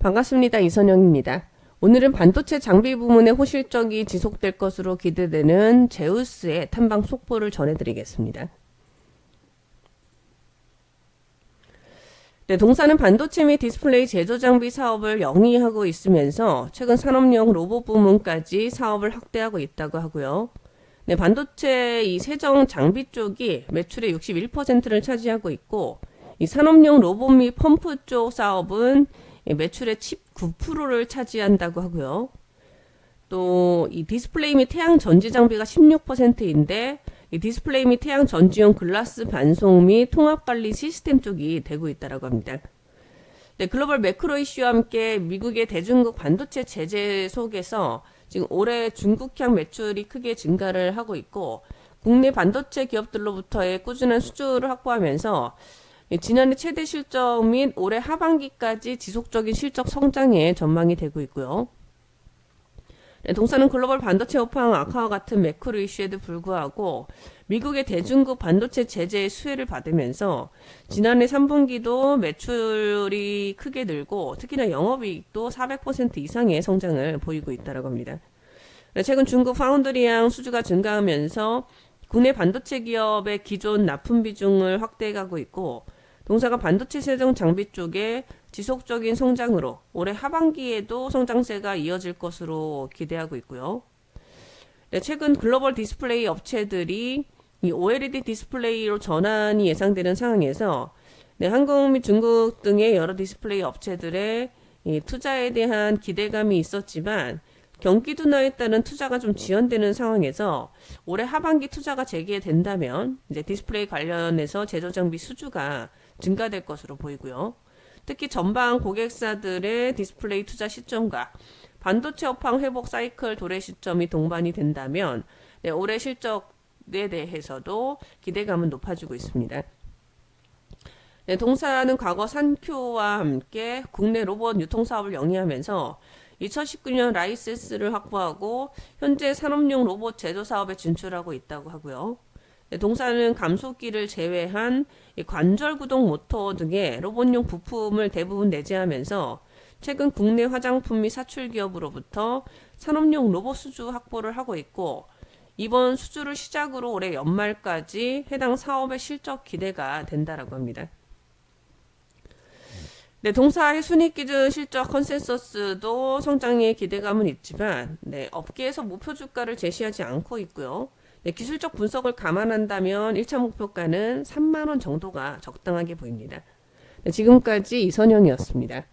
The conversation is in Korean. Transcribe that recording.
반갑습니다. 이선영입니다. 오늘은 반도체 장비 부문의 호실적이 지속될 것으로 기대되는 제우스의 탐방 속보를 전해드리겠습니다. 네, 동사는 반도체 및 디스플레이 제조 장비 사업을 영위하고 있으면서 최근 산업용 로봇 부문까지 사업을 확대하고 있다고 하고요. 네, 반도체 이 세정 장비 쪽이 매출의 61%를 차지하고 있고 이 산업용 로봇 및 펌프 쪽 사업은 이 매출의 19%를 차지한다고 하고요. 또 이 디스플레이 및 태양 전지 장비가 16%인데 이 디스플레이 및 태양 전지용 글라스 반송 및 통합 관리 시스템 쪽이 되고 있다라고 합니다. 네, 글로벌 매크로 이슈와 함께 미국의 대중국 반도체 제재 속에서 지금 올해 중국향 매출이 크게 증가를 하고 있고 국내 반도체 기업들로부터의 꾸준한 수주를 확보하면서 지난해 최대 실적 및 올해 하반기까지 지속적인 실적 성장에 전망이 되고 있고요. 네, 동사는 글로벌 반도체 업황 악화와 같은 매크로 이슈에도 불구하고 미국의 대중국 반도체 제재의 수혜를 받으면서 지난해 3분기도 매출이 크게 늘고 특히나 영업이익도 400% 이상의 성장을 보이고 있다고 합니다. 네, 최근 중국 파운드리양 수주가 증가하면서 국내 반도체 기업의 기존 납품 비중을 확대해가고 있고 동사가 반도체 세정 장비 쪽에 지속적인 성장으로 올해 하반기에도 성장세가 이어질 것으로 기대하고 있고요. 네, 최근 글로벌 디스플레이 업체들이 이 OLED 디스플레이로 전환이 예상되는 상황에서 네, 한국 및 중국 등의 여러 디스플레이 업체들의 이 투자에 대한 기대감이 있었지만 경기 둔화에 따른 투자가 좀 지연되는 상황에서 올해 하반기 투자가 재개된다면 이제 디스플레이 관련해서 제조 장비 수주가 증가될 것으로 보이고요. 특히 전방 고객사들의 디스플레이 투자 시점과 반도체 업황 회복 사이클 도래 시점이 동반이 된다면 네, 올해 실적에 대해서도 기대감은 높아지고 있습니다. 네, 동사는 과거 산큐와 함께 국내 로봇 유통 사업을 영위하면서 2019년 라이센스를 확보하고 현재 산업용 로봇 제조 사업에 진출하고 있다고 하고요. 네, 동사는 감속기를 제외한 관절 구동 모터 등의 로봇용 부품을 대부분 내재하면서 최근 국내 화장품 및 사출 기업으로부터 산업용 로봇 수주 확보를 하고 있고 이번 수주를 시작으로 올해 연말까지 해당 사업의 실적 기대가 된다라고 합니다. 네, 동사의 순익 기준 실적 컨센서스도 성장에 기대감은 있지만 네, 업계에서 목표 주가를 제시하지 않고 있고요. 네, 기술적 분석을 감안한다면 1차 목표가는 3만원 정도가 적당하게 보입니다. 네, 지금까지 이선영이었습니다.